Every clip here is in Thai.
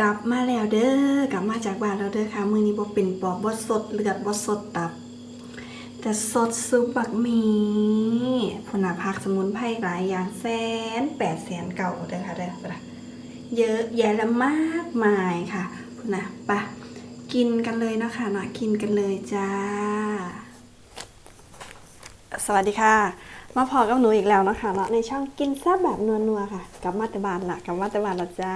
กลับมาแล้วเด้อกลับมาจากบ้านแล้วเด้อค่ะมื้อนี้บ่เป็นปอบบ่สดเลือดบ่สดตับ แต่สดซุปบักหมีพนน่ะผักสมุนไพรหลายอย่างแสนแปดแสนเก่าเด้อค่ะเด้อเยอะแยะและมากมายค่ะพุ่นะไปะกินกันเลยเนาะค่ะเนาะกินกันเลยจ้า สวัสดีค่ะ มาพอกับหนูอีกแล้วนะคะเนาะในช่องกินแซ่บแบบนัวๆค่ะ กลับมาต่บ้านละกลับมาต่บ้านละจ้า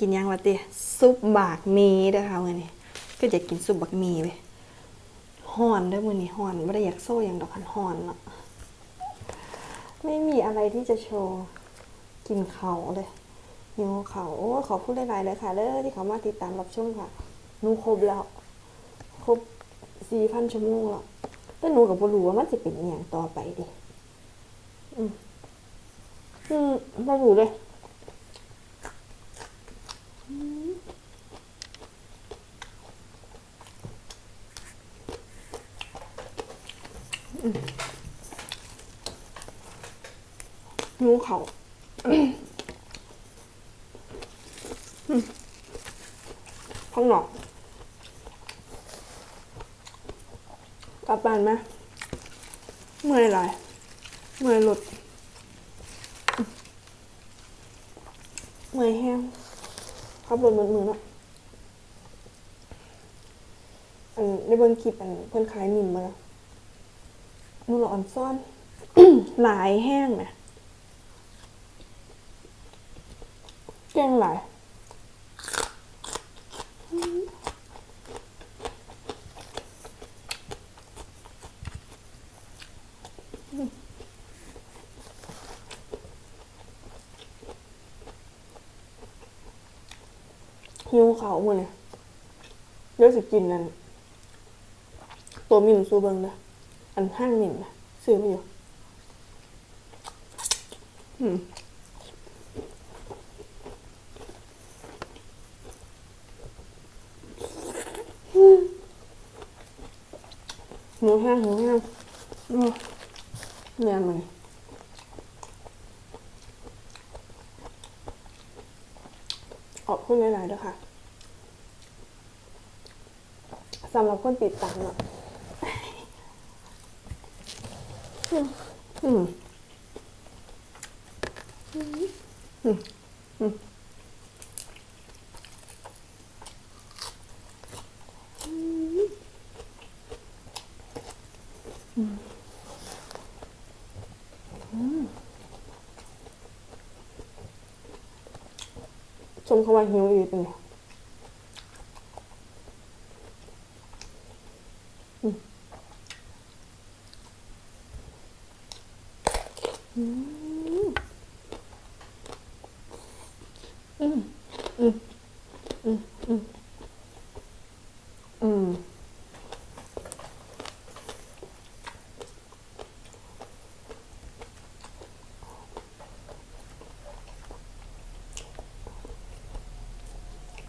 กินยังวะติซุปบากหมีเด้อค่ะมื้อนี้ก็จะกินซุปบักหมีเว้ยฮ้อนเด้อมื้อนี้ฮ้อนบ่ได้อยากโซ่อย่างดอกคันฮ้อนเนาะไม่มีอะไรที่จะโชว์กินเขาเลยหิวเขาโอ้ขอพูดหลายๆเลยค่ะเด้อที่เขามาติดตามรับชมค่ะหนูครบแล้วครบ4,000ชั่วโมงแล้วแต่หนูกับบ่รู้ว่ามันสิเป็นอย่างต่อไปดิอืมอืมบ่รู้เลย อืมหิวเขาข้างนอกกลับบ้านไหมเมื่อยหลายเมื่อยหลุดเมื่อยแห้งขับรถมือมือเนาะอันในเบิ้งคลิปอันเพิ่อนขายหมิ่นมาแล้ว นูหลอนซ่อน หลายแห้งไหมเก่งหลายหิวเขาวมื้อนี่เดี๋ยวสิกินนั่นตัวมิมซูเบิงนะ อันห้างมิมนะซื้อมาอยู่อืมหนูแห้งหนูแห้งเนียนมันขอบคุณหลายๆด้วยค่ะสำหรับคนติดตามอะ อืมอืมอืมอืมชมเขาว่าหิวอีกเป็นไงอืม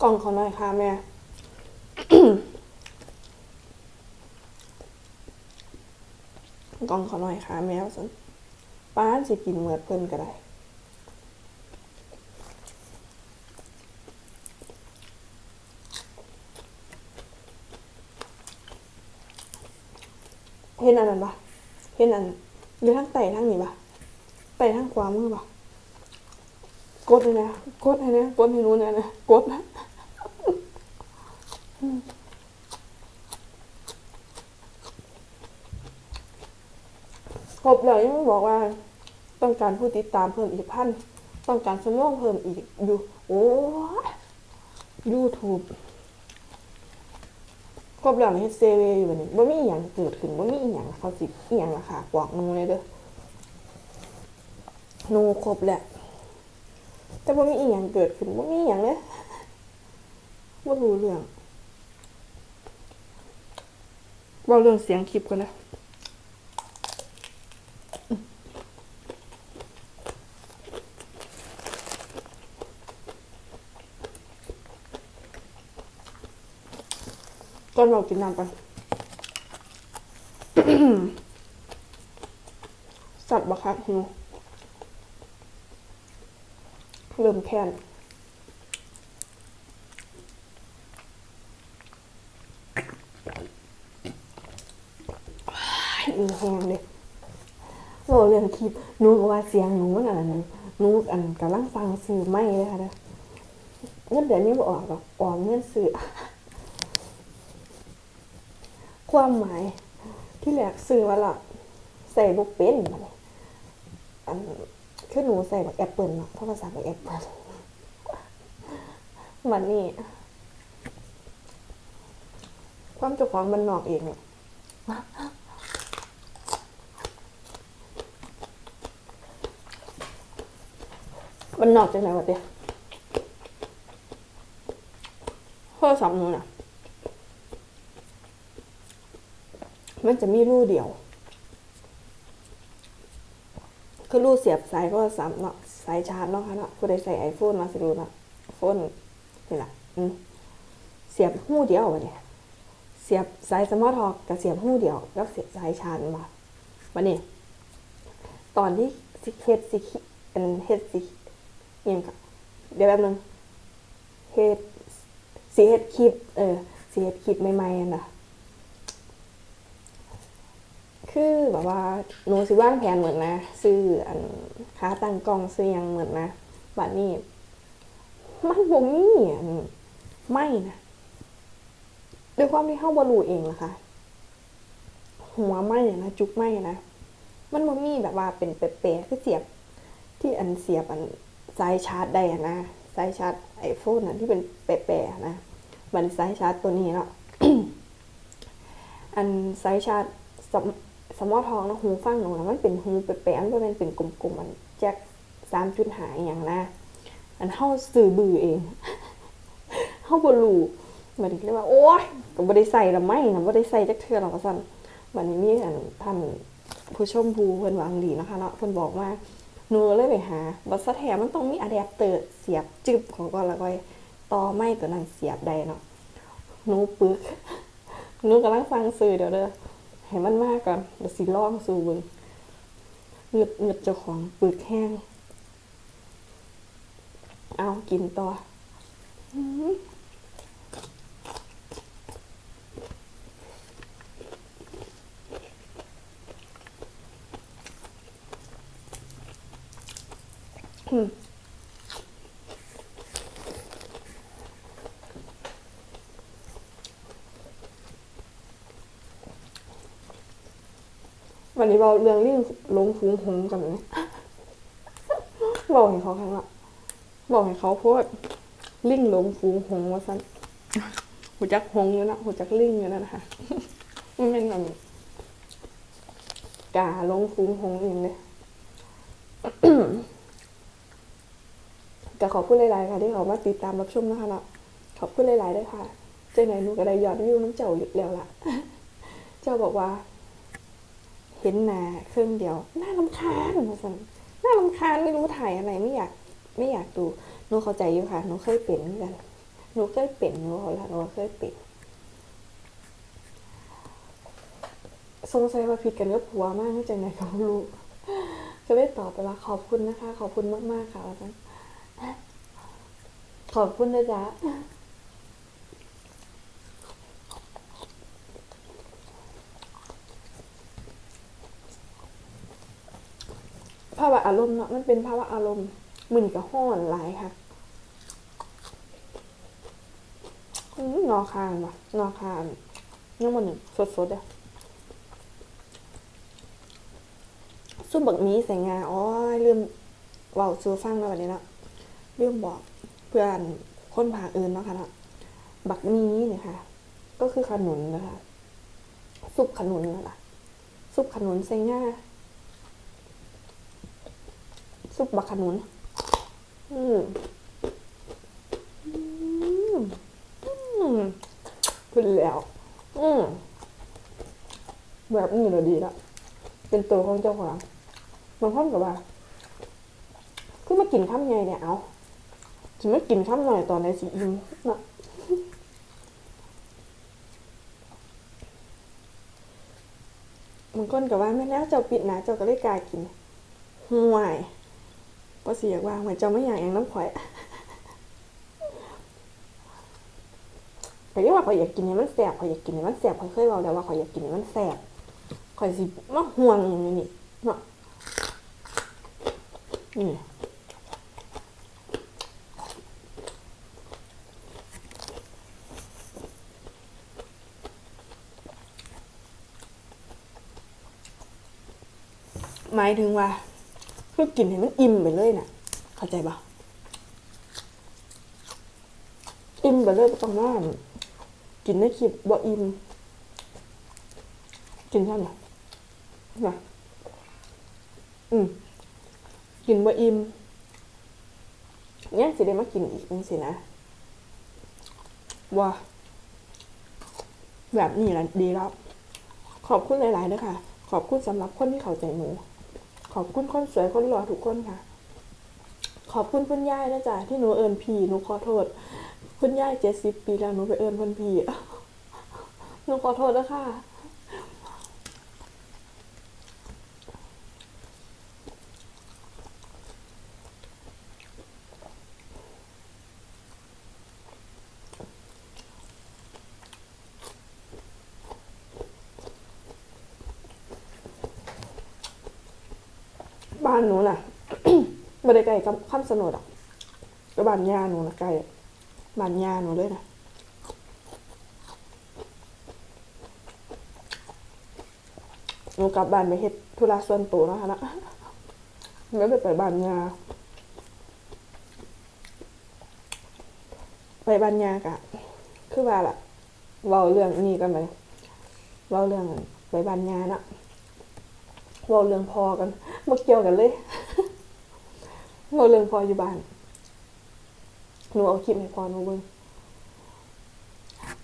กล่องเขาหน่อยค่ะแม่ กล่องเขาหน่อยค่ะแม่ว่าสันป้านสิกินเมือเพิ่นก็ได้เห็นอันนั้นปะเห็นอันหรือทั้งไต่ทั้งนี้ปะไต่ทั้งขวามือปะกดเลยนะ กดให้นะ กดให้รู้นะนะ กดนะ ครบแล้วยังบอกว่า ต้องการผู้ติดตามเพิ่มอีกพันต้องการสมองเพิ่มอีกอยู่โอ้ยูทูบครบแล้วในเฮ็ดเซเวอยู่บัดนี้บ่มีอีหยังเกิดขึ้นบ่มีอีหยังเขาสิอีหยังล่ะค่ะกวกนูเลยเด้อนูครบแหละแต่บ่มีอีหยังเกิดขึ้นบ่มีอีหยังเลยบ่รู้เรื่องเว้าเรื่องเสียงคลิปกันนะก่อนเรากินน้ำกันสัตว์บักคักหิวเริ่มแค้น อีแหงเลยบอกเรื่องคลิปหนูก็ว่าเสียงหนูมันอันนั้นหนูอันกำลังฟังสื่อไม่เลยค่ะเด้อเงินเดือนนี้บ่ออกหรอกออกเงินสื่อความหมายที่แรกซื้อว่าละใส่บุกเป็นอันคือหนูใส่แบบแอปเปิลเนาะโทรศัพท์แบบแอปเปิลมันนี่ความเจ้าของมันนอกเองเนี่ย มันนอกจากไหนวะเตี้ยโทรศัพท์นูน่ะ มันจะมีรูเดียว คือรูเสียบสายโทรศัพท์เนาะสายชาร์จเนาะค่ะเนาะผู้ใดใส่ไอโฟนมาสิรู้เนาะโฟนนี่แหละอืมเสียบหูเดียววะเนี่ยเสียบสายสมาร์ททอกกับเสียบหูเดียวแล้วเสียบสายชาร์จมาวันนี้ตอนที่เฮ็ดสิอันเฮ็ดสิ อิหยังเดี๋ยวแป๊บนึงเฮ็ดสิเฮ็ดคลิป เออสิเฮ็ดคลิปใหม่ๆอะนะคือแบบว่าหนูสิว่างแผนเหมือนนะซื้ออันค้าตั้งกล้องซื้อยังเหมือนนะบัดนี้มันบ่มีอันไม่นะด้วยความที่เฮาบ่รู้เองล่ะค่ะหัวไม่นะจุกไม่นะมันบ่มีแบบว่าเป็นเปะๆคือเสียบที่อันเสียบอัน สายชาร์จได้นะสายชาร์จไอโฟนนะที่เป็นเปะๆอะนะบันสายชาร์จตัวนี้เนาะอันสายชาร์จสำสมอทองนะหูฟังหนูนะมันเป็นหูแปะๆมันบ่แมันเป็นกลมๆมันแจ็คสามจุดหายอย่างนะอันเฮาสื่อบือเองเฮาบ่รู้บัดนี้ก็เลยว่า โอ๊ยก็บ่ได้ใส่ละไม่นะบ่ได้ใส่จักเทื่อหรอกว่าซั่นบัดนี้มีอันท่านผู้ชมผู้เพิ่นหวังดีนะคะเนาะเพิ่นบอกว่า หนูเลยไปหาบัดซะแถมมันต้องมีอะแดปเตอร์เสียบจึบของก่อนแล้วก็ต่อไม้ตัวนั้นเสียบได้เนาะหนูปึกหนูกำลังฟังสื่อเดี๋ยวเด้อให้มันมากก่อนเดี๋ยวสิลองสู่เบิ่งเงึดเงึดเจ้าของปึกแห้ง เอากินต่ออื้อหืออืม วันนี้เราเรื่องลิ่งลงฟุ้งหงกันไหมบอกให้เขาครั้งละบอกให้เขาพูดลิ่งลงฟุ้งหงว่าสั้นหูจักหงอยู่นะหูจักลิ่งอยู่นะนะคะมันเป็นแบบกาลงฟุ้งหงเองเลย ก็ขอบคุณหลาย ๆ ค่ะ ที่เขามาติดตามรับชมนะคะเนาะขอบคุณหลาย ๆ ด้วยค่ะ เจ้าไหนหนูก็ได้ยอดวิวน้องเจ้าอยู่แล้วล่ะ เจ้าบอกว่า เห็นหนาเครื่องเดียว น่ารำคาญมาสั่นน่ารำคาญไม่รู้ถ่ายอะไรไม่อยากไม่อยากดูหนูเข้าใจอยู่ค่ะหนูเคยเป็นเหมือนกันหนูเคยเป็นหนูเอาละหนูเคยเป็นสงสัยว่าผิดกันกับผัวมากไม่จังไหนเขารู้ก็เลยตอบไปว่าขอบคุณนะคะ ขอบคุณมากๆค่ะอาจารย์ ขอบคุณนะจ๊ะภาวะอารมณ์เนาะมันเป็นภาวะอารมณ์มึนกับห้อนหลายค่ะอื้องอคางว่ะงอคางนี่มันหนึ่งสดๆอะซุปบักหมีใส่งาอ๋อลืมเว่าซูฟังแล้ววันนี้เนาะลืมบอก เพื่อนคนผาอื่นเนาะค่ะเนาะบักหมีเนี่ยค่ะ ก็คือขนุนนะคะซุปขนุนนั่แหละซุปขนุนใส่าซุปบักขนุนอืมอืมอืมขึ้นแล้ว อืมแบบนี้เราดีละเป็นตัวของเจ้าของมันพร้อมกับว่าคือมากินข้ามไงเนี่ยเอา จะไม่กินข้ามหน่อยตอนในสีอิ่มนะมันก้นกับว่าไม่แล้วเจ้าปิดนะเจ้าก็เลยกล้ากินห่วยพอเสียว่าเหมือนเจ้าไม่อยากอย่างน้ำข่อยแต่ยังว่าข่อยอยากกินเนี่ยมันแสบข่อยอยากกินเนี่ยมันแสบข่อยเคยบอกแล้วว่าข่อยอยากกินเนี่ยมันแสบข่อยสิมาห่วงอย่างนี้เนาะอืม หมายถึงว่าคือกินให้มันอิ่มไปเลยน่ะ เข้าใจปะอิ่มไปเลยต้องนอนกินได้คลิปบ่อิ่มกินเท่าไหร่นะอืมกินบ่อิ่มเนี่ยสิได้มากินอีกจังสินะว่าแบบนี้แหละดีแล้ว ขอบคุณหลาย ๆ ด้วยค่ะ ขอบคุณสำหรับคนที่เข้าใจหนู ขอบคุณคนสวยคนหล่อทุกคนค่ะ ขอบคุณคุณย่ายนะจ๊ะที่หนูเอิญพีหนูขอโทษ คุณย่ายเจ็ดสิบปีแล้วหนูไปเอิญคนพีหนูขอโทษนะค่ะ บ้านหนูน่ะไม่ได้ไกลกับข้มสนุดอะก็บ้านย่าหนูนะไกลบ้านย่าหนูเลยนะหนูกลับบ้านไปเฮ็ดธุระส่วนตัวนะคะนะไม่ได้ไปบ้านย่าไปบ้านย่ากะ คือว่าล่ะเว้าเรื่องนี้กันไหมเว้าเรื่องไปบ้านย่านะเว้าเรื่องพอกัน มาเกี่ยวกันเลยเราเรื่องพออยู่บ้านหนูเอาคลิปให้พอหนูเบิ่ง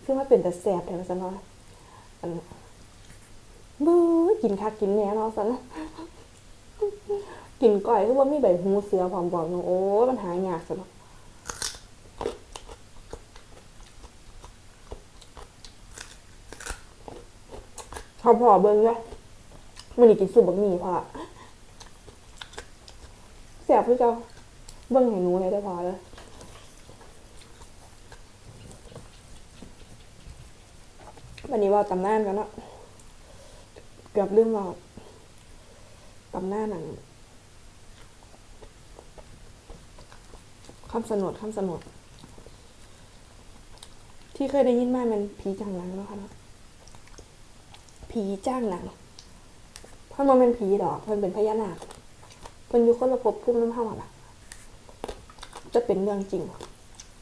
คือว่าเป็นแต่แสบแถวสันเนาะอันบู๊กินคักกินแหน่เนาะสันกินก้อยคือว่ามีใบหูเสือพร้อมบอกหนูโอ้ยมันหายากสันเนาะพอพอเบิ่งด้วยมันนี่กินสุบบักหมี่พอ เสียบพี่เจ้าเบิ้งให้หนูเลยได้พอเลยวันนี้เว่าตำนานกันเนาะเกือบลืมเว่าตำนานหนังคำสนดคำสนดที่เคยได้ยินมามันผีจ้างหนังเนาะค่ะเนาะผีจ้างหนังเพราะมันเป็นผีดอกมันเป็นพญานาค มันอยู่คนละภพภูมิน้ำเท่าอะจะเป็นเรื่องจริง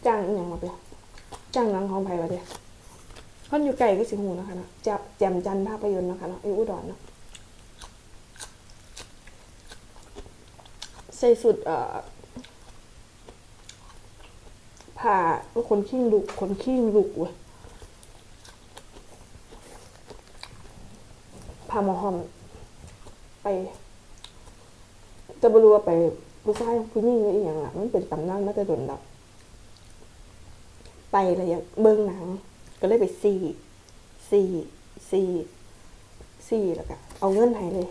จ้างอย่างมาเปียจ้างนังของไผ่มาเปียคนอยู่ไกลก็สิหูนะคะเนาะจับแจมจันภาพยนตร์นะคะเนาะอยู่อุดรเนาะใส่สุดเอ่อผ่าคนขี้ลุกคนขี้ลุกเว้ยพาหมอหอมไป จะบรู้ว่าไปผู้ชายผู้หญิงหรืออหย่างล่ะมันเป็นตำนานมาแต่โดนดับไปเลยอยากเบิ้งหนัง ก็เลยไปซีซีซีซีแล้วก็เอาเงินให้เลย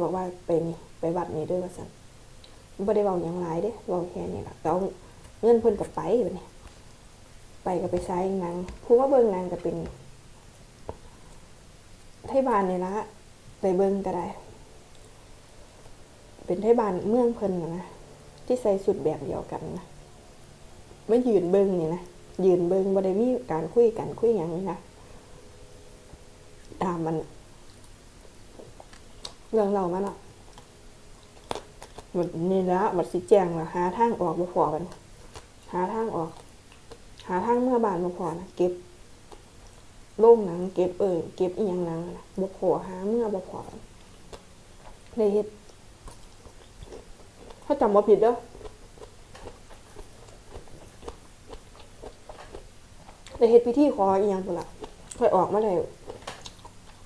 บอกว่าไปนี่ไปวัดนี้ด้วยว่าสันไม่ได้เบาอย่างไรเด้เบาแค่นี้แหละแต่เอาเงินเพิ่นกับไปแบบนี้ไปก็ไปใช้หนังผู้ว่าเบิ้งหนังก็เป็นไทยบานนี่ละไปเบิ้งก็ได้ เป็นไทยบ้านเมืองเพิ่นนะที่ใส่สุดแบบเดียวกันนะไม่ยืนเบิ้งนี่นะยืนเบิ้งบ่ได้มีการคุยกันคุยอย่างนี้นะตามมัน เรื่องเรามันอะมันนี่ละวัดสิแจงละหาทางออกมาพอกันหาทางออก หาทางเมื่อบานมาพอนะเก็บโล่งหนัง เก็บเอ่ยเก็บอีหยังหนังนะบ่พอหาเมื่อบ่พอเลยเฮ็ด ถ้าจำว่าผิดเด้อได้เฮ็ดพิธีขออีหยังพุ่นละค่อยออกมาได้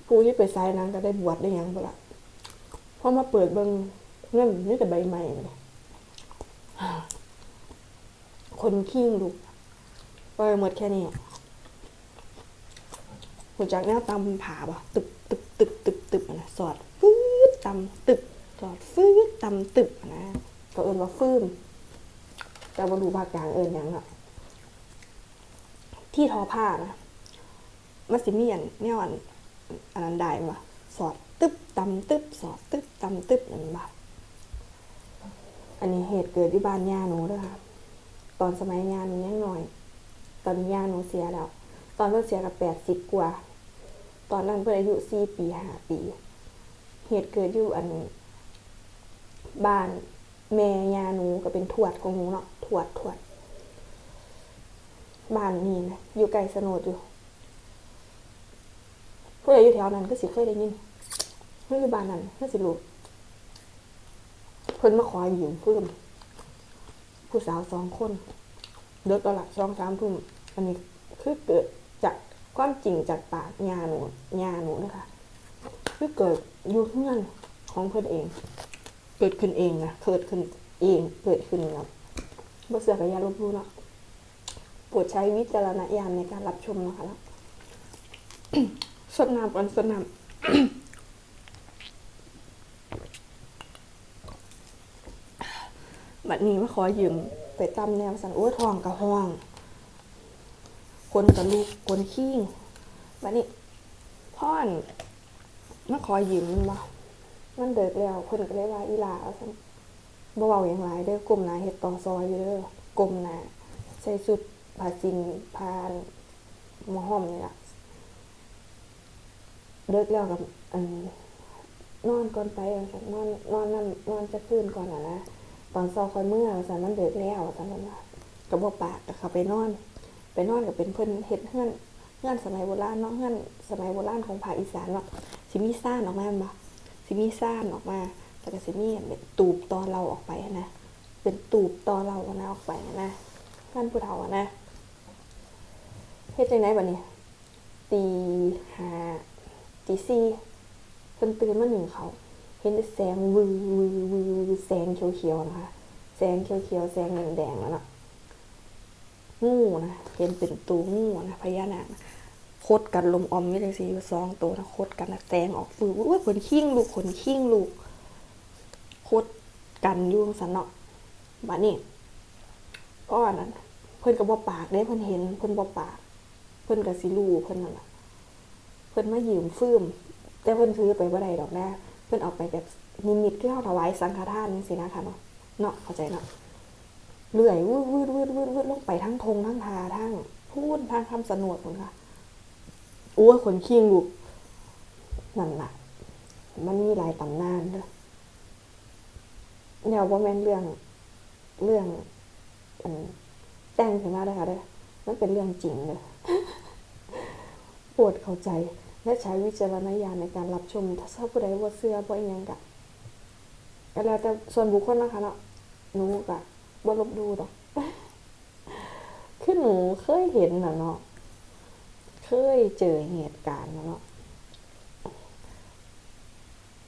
ผู้ที่ไปไซนั้นก็ได้บวชได้ยังพุ่นละพอมาเปิดเบิงเงินนี่แต่ใบใหม่คนขี้งลูกไปหมดแค่นี้หัวจักแนวตำผาบ่ตึบตึบตึบตึบตึบนะสอดฟืดตำตึบจอดฟืดตำตึบนะ ก็เอินว่าฟื้มแต่ว่าดูภาคกลางเอินหยังอะที่ทอผ้านะมันสิมีอันแนวอันอันนั้นได้ปะสอดตึ๊บตำตึ๊บสอบตึ๊บตำตึ๊บนั่นบ่าอันนี้เหตุเกิดที่บ้านย่าหนูด้วยค่ะตอนสมัยงาหนูยังหน่อย ตอนย่าหนูเสียแล้ว ตอนเพิ่นเสียกับแปดสิบกว่า ตอนนั้นเพิ่นอายุสี่ปีห้าปี เหตุเกิดอยู่อันบ้าน แม่ยาหนูก็เป็นทวดของหนูเนาะทวดทวดบ้านนี้นะอยู่ไกลสโนดอยู่ผู้ใดอยู่แถวนั้นก็สิเคยได้ยินเพื่อนอยู่บ้านนั้นก็สิรู้เพิ่นมาขอยืมเพิ่มผู้สาวสองคนเลิกแล้วละสองสามทุ่มอันนี้คือเกิดจากความจริงจากปากยาหนูยาหนูนะคะคือเกิดอยู่เพื่อนของเพื่อนเอง เกิดขึ้นเองนะเกิดขึ้นเองเกิดขึ้นครับบ่เสือกบยาลบหลู่เนาะโปรดใช้วิจารณญาณในการรับชมนะคะแล้วสดน้ำก่อนสดน้ำบัดนี้มาขอยืมไปตำแนวสันโอ้ยทองกระห้อง คนกับลูกคนขี้งบัดนี้พ่อนมาขอยืมมันบ่ มันเดิกแล้วคนก็เลยว่าอีหลาเอาซั่นบ่เว้าอย่างไรเด้อกลมหนาเฮ็ดต่อซอยอยู่เด้อกลมหนาใส่ชุดผ้าจินผ้าหมอห้อมนี่ล่ะเลิกแล้วกับอันนอนก่อนไปว่าซั่นนอนนอนนั่นนอนจะคืนก่อนอะนะตอนเช้าค่อยเมื่อว่าซั่นมันเลิกแล้วว่าซั่นมันว่าก็บ่ปากก็เข้าไปนอน ไปนอนก็เป็นเพิ่นเฮ็ดเฮือนเฮือนสมัยโบราณเนาะเฮือนสมัยโบราณของภาคอีสานเนาะสิมีซ่านออกมาแม่นบ่ สิมีซ่านออกมาแล้วก็สิมีเป็นตูบตอเราออกไปนะ เป็นตูบตอเราอะนะออกไปอะนะท่านผู้เฒ่าอะนะเฮ็ดจังไดบัดนี้ตีห้าตีสี่เพิ่นตื่นมาหนึ่งเขาเห็นแสงวือวือวือวือแสงเขียวๆนะคะ แสงเขียวๆแสงแดงๆแล้วเนาะงูนะเห็นเป็นตัวงูนะพญานาค โคดกันลมอมไม่ได้สิอยู่สองตัวนะโคดกันนะแสงออกฟืออุ้ยขนขิ้งลูกขนขิ้งลูกโคดกันอยู่งสันเนาะบัดนี้ก็อันนั้นเพิ่นก็บ่ปากได้เพิ่นเห็นเพิ่นบ่ปาก เพิ่นก็สิรู้เพิ่นนั่นล่ะเพิ่นมายืมฟืมแต่เพิ่นซื้อไปบ่ได้ดอกนะเพิ่นเอาไปแบบนิมิตที่เฮาถวายสังฆทานจังซี่นะคะเนาะเนาะเข้าใจเนาะเลื่อยวืดวืดวืดวืดวืดลงไปทั้งทงทั้งทาทั้งพูดทางคำสนวดพุ่นค่ะ โอ้ยขนคิงลูกนั่นล่ะมันมีหลายตำนานเด้อแนวบ่แม่นเรื่องเรื่องอันแต่งขึ้นมาเด้ค่ะเด้อมันเป็นเรื่องจริงเด้อโปรดเข้าใจและใช้วิจารณญาณในการรับชม ถ้าชอบผู้ใดว่าเสื้อบ่อีหยังกะก็แล้วแต่ส่วนบุคคลนะคะเนาะหนูกะบ่ลบดูดอกคือหนูเคยเห็นน่ะเนาะ ยเจอเหตุการณ์น่ะเนาะ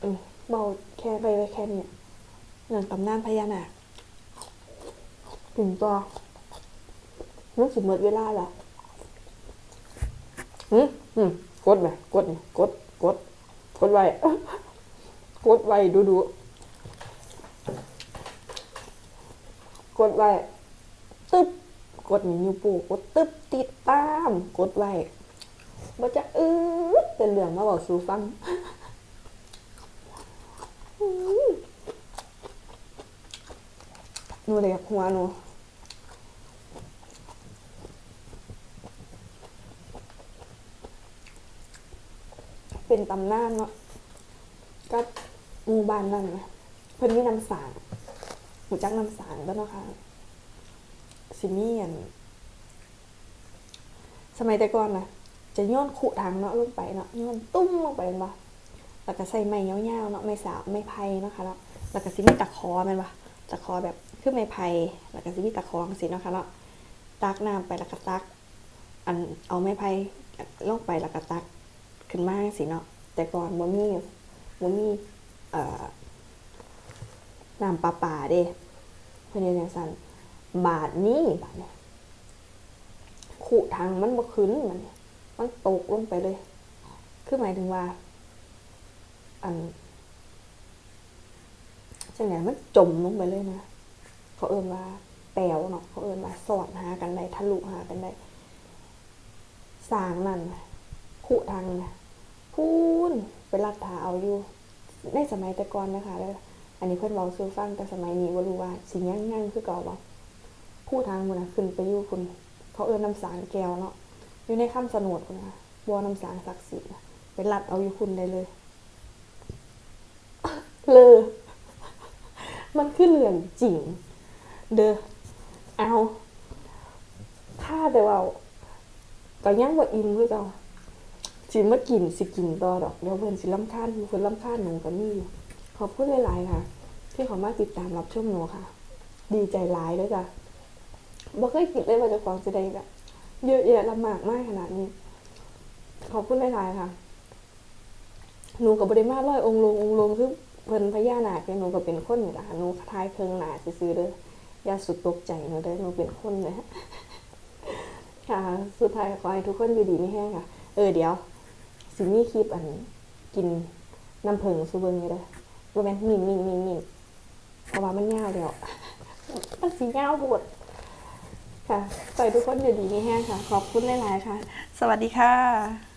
อืมเบาแค่ไปไว้แค่นี้เรื่องตำนานพญานาคถึงตัวรู้สึกหมดเวลาแล้วอืมอืมกดไหมกดกด กด กดไว้กดไว้ดูดูกดไว้ตึ๊บกดนิ้วปูกดตึ๊บติดตาม กดไว้ บ่จะอืดเป็นเรื่องมาบอกสูฟังหนูเลยอยกหัวหนูเป็นตำนานเนาะก็หมู่บ้านนั่นนะเพิ่นมีน้ำสางหูจักน้ำสางแล้วเนาะค่ะสิมีอันสมัยแต่ก่อนนะ จะย้อนขุทางเนาะลงไปเนาะย้อนตุ้มลงไปเนปะแล้วก็ใส่ไม้ยาวๆเนาะไม้สาวไม้ไผ่เนาะค่ะแล้วแล้วก็สิมีตะขอแม่นปะตะขอแบบคือไม้ไผ่แล้วก็สิมีตะขอจังซี่เนาะค่ะเนาะตักน้ำไปแล้วก็ตัก อันเอาไม้ไผ่ลงไปแล้วก็ตักขึ้นมาสิเนาะแต่ก่อนบ่มีบ่มีเอ่อน้ำปลาป่าเด้เพิ่นเฮ็ดจังซั่นบาทนี้บาทเนี่ยขุทางมันบ่ขึ้นมันเนี่ย มันตกลงไปเลย คือหมายถึงว่า อันจังไดมันจมลงไปเลยนะ เขาเอิ้นว่า แปลวเนาะเขาเอิ้นว่าสอดหากันได้ทะลุหากันได้สร้างนั่นน่ทางนะพูนไปรัดทาเอาอยู่ ในสมัยแต่ก่อนนะคะแล้วอันนี้เพื่อนบอกซื้อฟังแต่สมัยนี้ว่ารู้ว่าสิยังยั่งคือเก่าบ่ผู้ทางมันนะขึ้นไปอยู่คุณ เขาเอิ้นน้ำสางแก้วเนาะ อยู่ในคำสนดนะบัวน้ำสางศักดิ์สิทธิ์น่ะไปรัดเอาอยู่คุณได้เลย เลยมันคือเรื่องจริง เด้อเอาถ้าแต่ว่าก็ยังบ่าอิ่มคือเก่าสิมากินสิกินต่อดอกเดี๋ยวเพิ่นสิรำคาญเพิ่นรำคาญหนูก็มีอยู่ขอบคุณหลายๆค่ะ ที่เขามาติดตามรับชมหนูค่ะ ดีใจหลายเลยจ้ะบ่เคยคิดเลยว่าเจะของสิได้แบบ เยอะแยะลำบากมากขนาดนี้ ขอบคุณหลายๆค่ะ หนูกับ่ได้มาร้อยองค์ลงองค์ลงคือเพิ่นพญานาคเนี่ยหนูก็เป็นคนนี่ล่ะหนูทายเครื่องหนาซื่อๆเด้ออย่าสุดตกใจหนูเด้อหนูเป็นคนนะค่ะ สุดท้ายขอให้ทุกคนอยู่ดีไม่แห้งค่ะ เออเดี๋ยว สิมีคลิปอันกินน้ำผึ้งซูเบิงนี่เด้อบ่แม่นมินมินมินมินเพราะว่ามันยาวแล้วมันสียาวปวด ค่ะขอให้ทุกคนอยู่ดีมีแห้งค่ะ ขอบคุณหลาย ๆ ค่ะ สวัสดีค่ะ